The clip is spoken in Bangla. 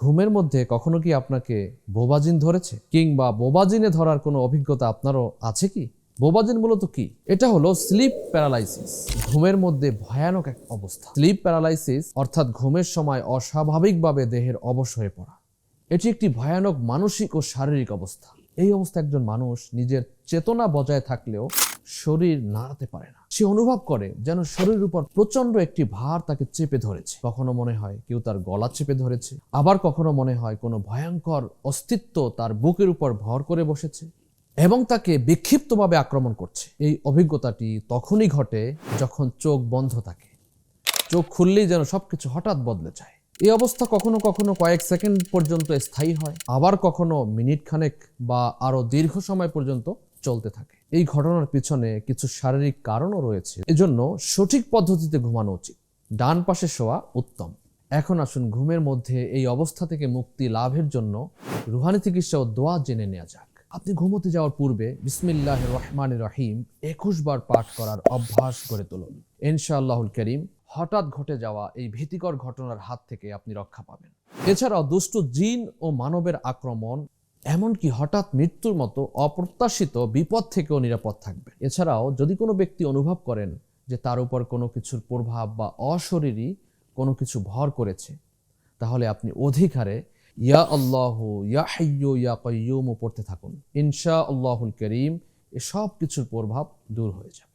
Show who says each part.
Speaker 1: ঘুমের মধ্যে কখনো কি আপনাকে বোবাজিন ধরেছে? কিংবা বোবাজিনে ধরার কোনো অভিজ্ঞতা আপনারও আছে কি? বোবাজিন মূলত কি? এটা হলো স্লিপ প্যারালাইসিস ঘুমের মধ্যে ভয়ানক এক অবস্থা। স্লিপ প্যারালাইসিস অর্থাৎ ঘুমের সময় অস্বাভাবিকভাবে দেহের অবশ হয়ে পড়া। এটি একটি ভয়ানক মানসিক ও শারীরিক অবস্থা। এই অবস্থা একজন মানুষ নিজের চেতনা বজায় থাকলেও শরীর নাড়াতে পারে না। সে অনুভব করে যেন শরীরের উপর প্রচণ্ড একটি ভার তাকে চেপে ধরেছে। কখনো মনে হয় কেউ তার গলা চেপে ধরেছে, আবার কখনো মনে হয় কোনো ভয়ঙ্কর অস্তিত্ব তার বুকের উপর ভর করে বসেছে এবং তাকে বিক্ষিপ্তভাবে আক্রমণ করছে। এই অভিজ্ঞতাটি তখনই ঘটে যখন চোখ বন্ধ থাকে। চোখ খুললেই যেন সবকিছু হঠাৎ বদলে যায়। এই অবস্থা কখনো কখনো কয়েক সেকেন্ড পর্যন্ত স্থায়ী হয়, আবার কখনো মিনিট খানেক বা আরও দীর্ঘ সময় পর্যন্ত চলতে থাকে। এই ঘটনার পিছনে কিছু শারীরিক কারণও রয়েছে। এজন্য সঠিক পদ্ধতিতে ঘুমানো উচিত। ডান পাশে শোয়া উত্তম। এখন আসুন ঘুমের মধ্যে এই অবস্থা থেকে মুক্তি লাভের জন্য রুহানি চিকিৎসা ও দোয়া জেনে নেওয়া যাক। আপনি ঘুমোতে যাওয়ার পূর্বে বিসমিল্লাহ রহমান রহিম একুশ বার পাঠ করার অভ্যাস গড়ে তুলুন। ইনশাআল্লাহুল করিম হঠাৎ ঘটে যাওয়া এই ভীতিকর ঘটনার হাত থেকে আপনি রক্ষা পাবেন। এছাড়াও দুষ্ট জিন ও মানবের আক্রমণ এমনকি হঠাৎ মৃত্যুর মতো অপ্রত্যাশিত বিপদ থেকেও নিরাপদ থাকবে। এছাড়াও যদি কোনো ব্যক্তি অনুভব করেন যে তার উপর কোনো কিছুর প্রভাব বা অশরীরী কোনো কিছু ভর করেছে, তাহলে আপনি অধিকারে ইয়া আল্লাহ, ইয়া হাইয়ু ইয়া কয়্যুম পড়তে থাকুন। ইনশা আল্লাহুল করিম এ সব কিছুর প্রভাব দূর হয়ে যাবে।